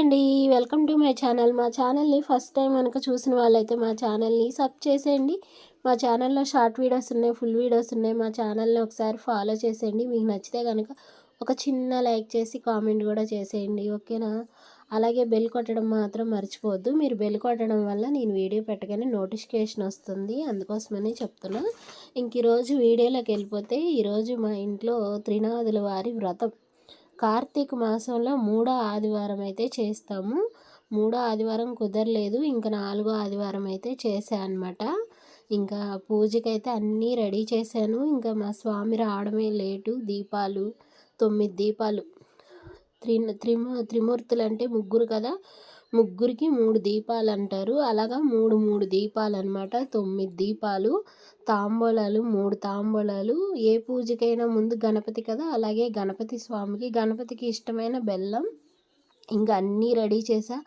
అండి. Welcome to my channel. మా ఛానల్ని ఫస్ట్ టైం కనుక చూసిన వాళ్ళైతే మా ఛానల్ని సబ్ చేసేయండి. మా ఛానల్లో షార్ట్ వీడియోస్ ఉన్నాయి ఫుల్ వీడియోస్ ఉన్నాయి. మా ఛానల్ని ఒకసారి ఫాలో చేసేయండి. మీకు నచ్చితే కనుక ఒక చిన్న లైక్ చేసి కామెంట్ కూడా చేసేయండి. ఓకేనా? అలాగే బెల్ కొట్టడం మాత్రం మర్చిపోవద్దు. మీరు బెల్ కొట్టడం వల్ల నేను వీడియో పెట్టగానే నోటిఫికేషన్ వస్తుంది. అందుకోసమని చెప్తున్నా. ఇంక ఈరోజు వీడియోలోకి వెళ్ళిపోతే ఈరోజు మా ఇంట్లో త్రినాదుల వారి వ్రతం. కార్తీక మాసంలో మూడో ఆదివారం అయితే చేస్తాము. మూడో ఆదివారం కుదరలేదు. ఇంకా నాలుగో ఆదివారం అయితే చేశాను అనమాట ఇంకా పూజకైతే అన్నీ రెడీ చేశాను. ఇంకా మా స్వామి రావడమే లేటు. దీపాలు తొమ్మిది దీపాలు త్రి త్రిము త్రిమూర్తులు అంటే ముగ్గురు కదా. ముగ్గురికి మూడు దీపాలు అంటారు అలాగా మూడు మూడు దీపాలు అనమాట తొమ్మిది దీపాలు తాంబూలాలు మూడు తాంబూలాలు. ఏ పూజకైనా ముందు గణపతి కదా? అలాగే గణపతి స్వామికి గణపతికి ఇష్టమైన బెల్లం ఇంకా అన్నీ రెడీ చేసా.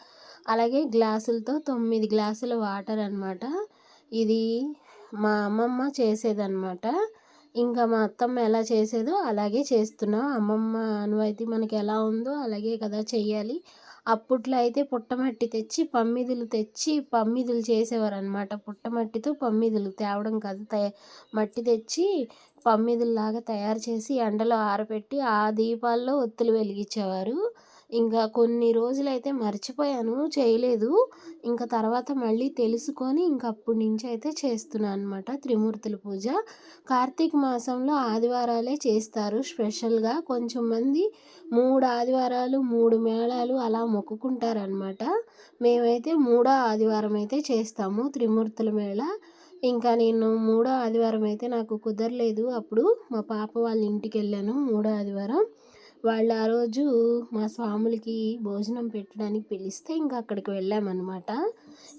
అలాగే గ్లాసులతో తొమ్మిది గ్లాసుల వాటర్ అనమాట ఇది మా అమ్మమ్మ చేసేదన్నమాట. ఇంకా మా అత్తమ్మ ఎలా చేసేదో అలాగే చేస్తున్నాం. అమ్మమ్మ అనువైతే మనకి ఎలా ఉందో అలాగే కదా చెయ్యాలి. అప్పట్లో అయితే పుట్టమట్టి తెచ్చి పమ్మిదులు తెచ్చి పమ్మిదులు చేసేవారు అనమాట పుట్టమట్టితో పమ్మిదులు తేవడం కాదు. తయ మట్టి తెచ్చి పమ్మిదుల్లాగా తయారు చేసి ఎండలో ఆరబెట్టి ఆ దీపాల్లో ఒత్తులు వెలిగించేవారు. ఇంకా కొన్ని రోజులైతే మర్చిపోయాను చేయలేదు. ఇంకా తర్వాత మళ్ళీ తెలుసుకొని ఇంక అప్పటి నుంచి అయితే చేస్తున్నాను అనమాట త్రిమూర్తుల పూజ. కార్తీక మాసంలో ఆదివారాలే చేస్తారు స్పెషల్గా. కొంచెం మంది మూడు ఆదివారాలు మూడు మేళాలు అలా మొక్కుకుంటారనమాట మేమైతే మూడో ఆదివారం అయితే చేస్తాము త్రిమూర్తుల మేళ. ఇంకా నేను మూడో ఆదివారం అయితే నాకు కుదరలేదు. అప్పుడు మా పాప వాళ్ళ ఇంటికి వెళ్ళాను మూడో ఆదివారం. వాళ్ళు ఆ రోజు మా స్వాములకి భోజనం పెట్టడానికి పిలిస్తే ఇంకా అక్కడికి వెళ్ళామన్నమాట.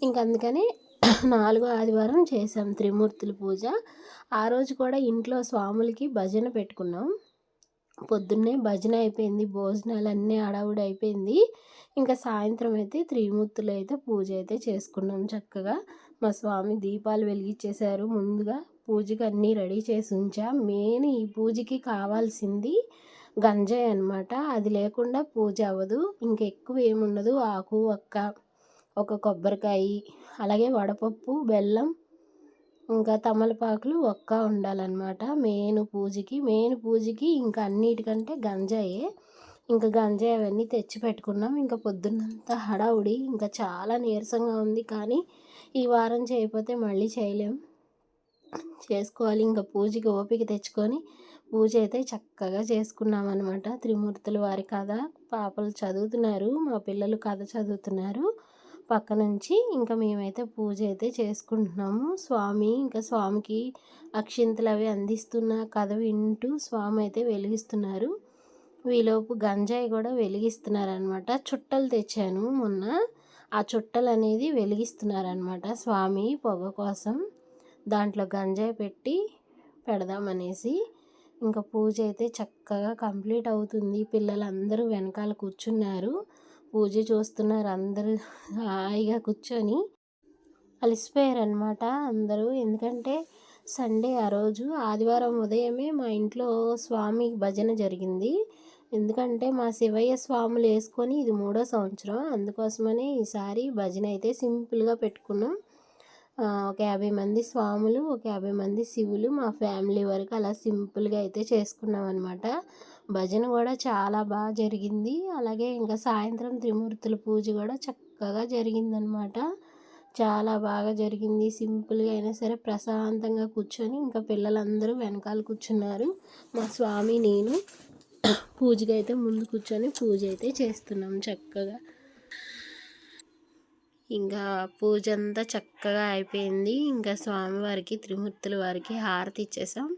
ఇంక అందుకని నాలుగో ఆదివారం చేసాం త్రిమూర్తుల పూజ. ఆ రోజు కూడా ఇంట్లో స్వాములకి భజన పెట్టుకున్నాం. పొద్దున్నే భజన అయిపోయింది భోజనాలు అన్నీ అడవుడు అయిపోయింది. ఇంకా సాయంత్రం అయితే త్రిమూర్తులు అయితే పూజ అయితే చేసుకున్నాం చక్కగా. మా స్వామి దీపాలు వెలిగించేశారు. ముందుగా పూజకి అన్నీ రెడీ చేసి ఉంచా. మెయిన్ ఈ పూజకి కావాల్సింది గంజాయి అనమాట అది లేకుండా పూజ అవ్వదు. ఇంకెక్కువ ఏముండదు. ఆకు ఒక్క ఒక కొబ్బరికాయ అలాగే వడపప్పు బెల్లం ఇంకా తమలపాకులు ఒక్క ఉండాలన్నమాట. మెయిన్ పూజకి మెయిన్ పూజకి ఇంకా అన్నిటికంటే గంజాయే. ఇంకా గంజాయి అవన్నీ తెచ్చి పెట్టుకున్నాం. ఇంకా పొద్దున్నంతా హడావుడి ఇంకా చాలా నీరసంగా ఉంది. కానీ ఈ వారం చేయకపోతే మళ్ళీ చేయలేం. చేసుకోవాలి. ఇంకా పూజకి ఓపిక తెచ్చుకొని పూజ అయితే చక్కగా చేసుకున్నాం అనమాట త్రిమూర్తుల వారి కథ పాపలు చదువుతున్నారు మా పిల్లలు కథ చదువుతున్నారు. పక్క నుంచి ఇంకా మేమైతే పూజ అయితే చేసుకుంటున్నాము. స్వామి ఇంకా స్వామికి అక్షింతలు అవి అందిస్తున్న కథ వింటూ స్వామి అయితే వెలిగిస్తున్నారు. వీలోపు గంజాయి కూడా వెలిగిస్తున్నారనమాట చుట్టలు తెచ్చాను మొన్న. ఆ చుట్టలు అనేది వెలిగిస్తున్నారనమాట స్వామి పొగ కోసం. దాంట్లో గంజాయి పెట్టి పెడదామనేసి ఇంకా పూజ అయితే చక్కగా కంప్లీట్ అవుతుంది. పిల్లలందరూ వెనకాల కూర్చున్నారు. పూజ చూస్తున్నారు అందరూ హాయిగా కూర్చొని. అలసిపోయారనమాట అందరూ. ఎందుకంటే సండే ఆ రోజు ఆదివారం ఉదయమే మా ఇంట్లో స్వామి భజన జరిగింది. ఎందుకంటే మా శివయ్య స్వాములు వేసుకొని ఇది మూడో సంవత్సరం. అందుకోసమనే ఈసారి భజన అయితే సింపుల్గా పెట్టుకున్నాం. ఒక యాభై మంది స్వాములు ఒక యాభై మంది శివులు మా ఫ్యామిలీ వరకు అలా సింపుల్గా అయితే చేసుకున్నాం అనమాట భజన కూడా చాలా బాగా జరిగింది. అలాగే ఇంకా సాయంత్రం త్రిమూర్తుల పూజ కూడా చక్కగా జరిగిందనమాట చాలా బాగా జరిగింది. సింపుల్గా అయినా సరే ప్రశాంతంగా కూర్చొని ఇంకా పిల్లలందరూ వెనకాల కూర్చున్నారు. మా స్వామి నేను పూజకి అయితే ముందు కూర్చొని పూజ అయితే చేస్తున్నాం చక్కగా. ఇంకా పూజ అంతా చక్కగా అయిపోయింది. ఇంకా స్వామివారికి త్రిమూర్తుల వారికి హారతి ఇచ్చేసాం.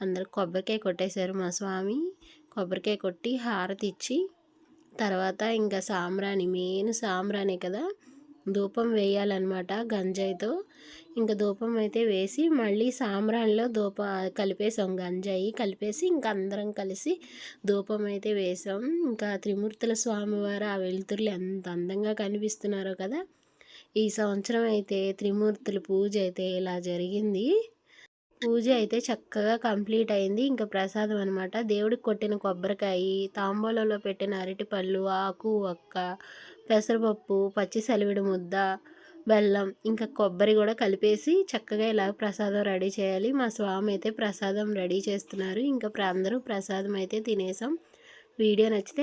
అందరు కొబ్బరికాయ కొట్టేశారు మా స్వామి. కొబ్బరికాయ కొట్టి హారతి ఇచ్చి తర్వాత ఇంకా సాంబ్రాణి మెయిన్ సాంబ్రాణి కదా? ధూపం వేయాలన్నమాట గంజాయితో. ఇంకా ధూపం అయితే వేసి మళ్ళీ సాంబ్రాణిలో ధూప కలిపేసాం గంజాయి కలిపేసి ఇంకా అందరం కలిసి ధూపం అయితే వేసాం. ఇంకా త్రిమూర్తుల స్వామివారు ఆ వెలుతురులు ఎంత అందంగా కనిపిస్తున్నారో కదా! ఈ సంవత్సరం అయితే త్రిమూర్తుల పూజ అయితే ఇలా జరిగింది. పూజ అయితే చక్కగా కంప్లీట్ అయింది. ఇంకా ప్రసాదం అనమాట దేవుడికి కొట్టిన కొబ్బరికాయ తాంబూలంలో పెట్టిన అరటిపళ్ళు ఆకు ఒక్క పెసరపప్పు పచ్చి సలివిడి ముద్ద బెల్లం ఇంకా కొబ్బరి కూడా కలిపేసి చక్కగా ఇలా ప్రసాదం రెడీ చేయాలి. మా స్వామి అయితే ప్రసాదం రెడీ చేస్తున్నారు. ఇంకా అందరూ ప్రసాదం అయితే తినేసాం. వీడియో నచ్చితే